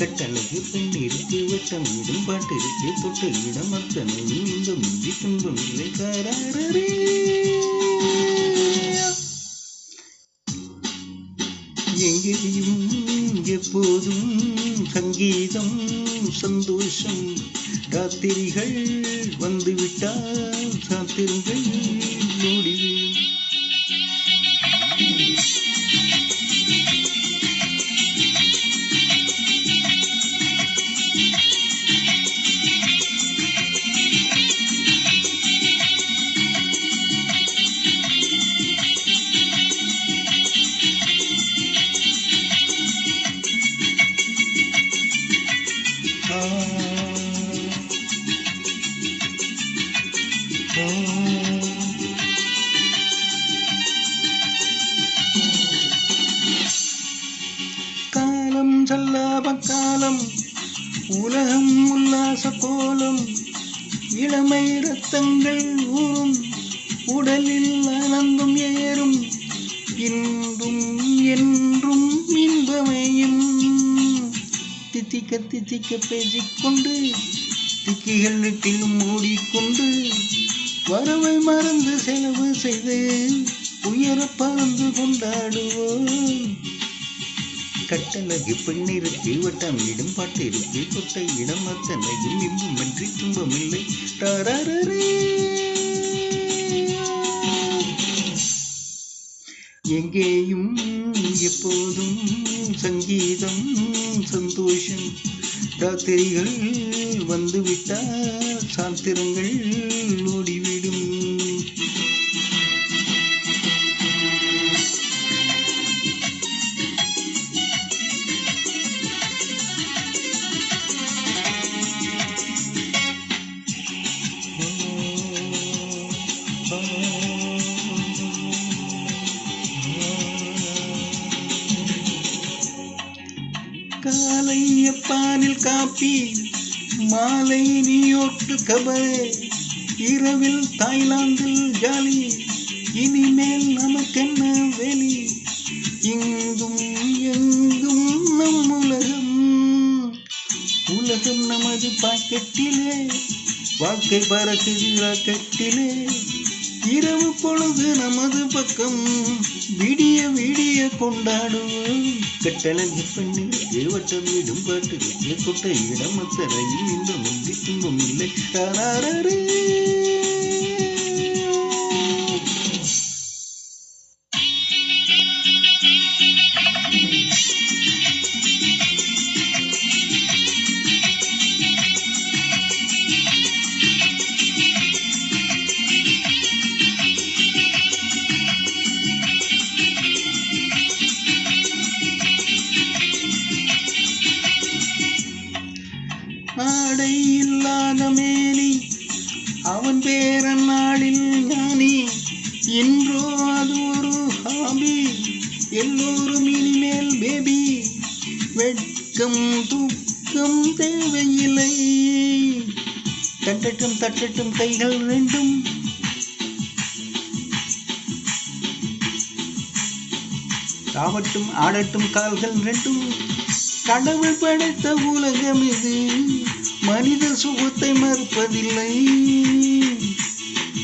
கட்டழகு பெண் இருக்கு வெட்டம் இடும் பாட்டு இருக்கு தொட்டு இடம் அத்தனையும் இன்பம் இன்றி துன்பம் இல்லை காரே எங்கேயும் எப்போதும் சங்கீதம் சந்தோஷம் ராத்திரிகள் வந்துவிட்டால் சாத்திரங்கள் ஓடிவிடும். காலம் உலகம் உல்லாச கோலம் இளமை ரத்தங்கள் ஊறும் உடலில் அனந்தும் ஏறும் இன்றும் என்றும் இன்பமையும். தித்திக்க தித்திக்க பேசிக்கொண்டு திக்கிகள் நெட்டிலும் மூடிக்கொண்டு வரவை மறந்து செலவு செய்து உயர பறந்து கொண்டாடுவோம். கட்டழகு பெண்ணிருக்கு வட்டம் இடம் பாட்டு கொட்டை இடம் அத்தனையும் இன்பமின்றி துன்பமில்லை. எங்கேயும் எப்போதும் சங்கீதம் சந்தோஷம். ராத்திரிகள் வந்துவிட்டால் சாத்திரங்கள் காலை எப்பானில் காப்பி மாலை நியூயோர்க்கு கபரே. இரவில் தாய்லாந்தில் ஜாலி இனிமேல் நமக்கென்ன வெளி இங்கும் எங்கும் நமது பாக்கெட்டிலே. வாழ்க்கை பறக்குது ராக்கெட்டிலே. இரவு பொழுது நமது பக்கம் விடிய விடிய கொண்டாடுவோம். கட்டழகு பெண்ணிற்கு தேவட்டம் இடும் பாட்டு கொட்ட இடம் அத்தனையும் இன்பமின்றி துன்பம் இல்லை. ஆடை இல்லாத மேனி. அவன் பேரன் நாளில் ஞானி. இன்றோ அது ஒரு ஹாபி. எல்லோரும் இனிமேல் பேபி வெட்கம் தூக்கம் தேவையில்லை. தட்டட்டும் தட்டட்டும் கைகள் ரெண்டும் தாவட்டும் ஆடட்டும் கால்கள் ரெண்டும் கடவுள் படைத்த உலகம் இது. மனிதர் சுகத்தை மறுப்பதில்லை.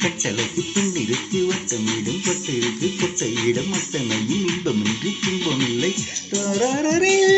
கட்டளைக்கு பின் இருக்கு வட்டம் இடம் பட்டு கொட்டை இடம் அத்தனையும் இன்பமின்றி துன்பமில்லை. தாராரரே.